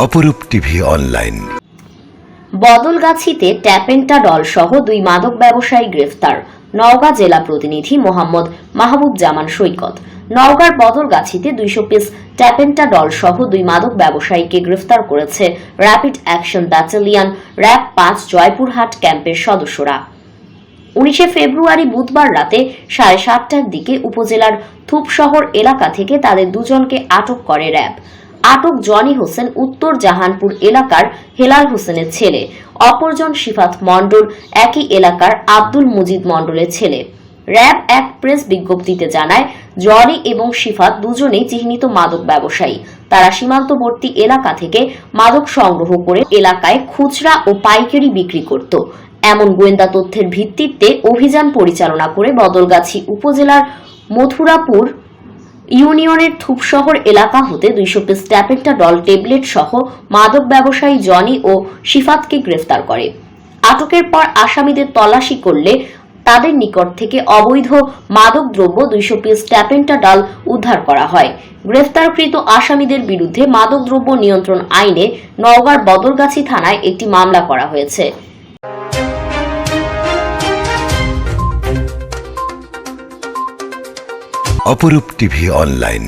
অপরূপ TV online. বদলগাছিতে tapentadol সহ দুই মাদক ব্যবসায়ী গ্রেফতার। নওগাঁ জেলা প্রতিনিধি মোহাম্মদ মাহবুব জামান সৈকত। নওগাঁর বদলগাছিতে দুইশো পিস ট্যাপেন্টাডল সহ দুই মাদক ব্যবসায়ীকে গ্রেফতার করেছে র্যাপিড অ্যাকশন ব্যাটালিয়ন র্যাব পাঁচ জয়পুরহাট ক্যাম্পের সদস্যরা। উনিশে ফেব্রুয়ারি বুধবার রাতে সাড়ে সাতটার দিকে উপজেলার থুপশহর এলাকা থেকে তাদের দুজনকে আটক করে র্যাব। আটক জনি হোসেন উত্তর জাহানপুর এলাকার হেলাল হোসেনের ছেলে। অপরজন সিফাত মণ্ডল, একই এলাকার আব্দুল মুজিদ মণ্ডলের ছেলে। র্যাব এক প্রেস বিজ্ঞপ্তিতে জানায় জনি এবং সিফাত দুজনেই চিহ্নিত মাদক ব্যবসায়ী। তারা সীমান্তবর্তী এলাকা থেকে মাদক সংগ্রহ করে এলাকায় খুচরা ও পাইকারি বিক্রি করত। এমন গোয়েন্দা তথ্যের ভিত্তিতে অভিযান পরিচালনা করে বদলগাছি উপজেলার মথুরাপুর ইউনিয়নের থুপশহর এলাকা হতে দুইশো পিস ট্যাপেন্টাডল টেবলেট সহ মাদক ব্যবসায়ী জনি ও শিফাতকে গ্রেফতার করে। আটকের পর আসামিদের তল্লাশি করলে তাদের নিকট থেকে অবৈধ মাদক দ্রব্য দুইশো পিস ট্যাপেন্টাডল উদ্ধার করা হয়। গ্রেফতারকৃত আসামিদের বিরুদ্ধে মাদকদ্রব্য নিয়ন্ত্রণ আইনে নওগাঁর বদলগাছি থানায় একটি মামলা করা হয়েছে। অপরূপ টিভি অনলাইন।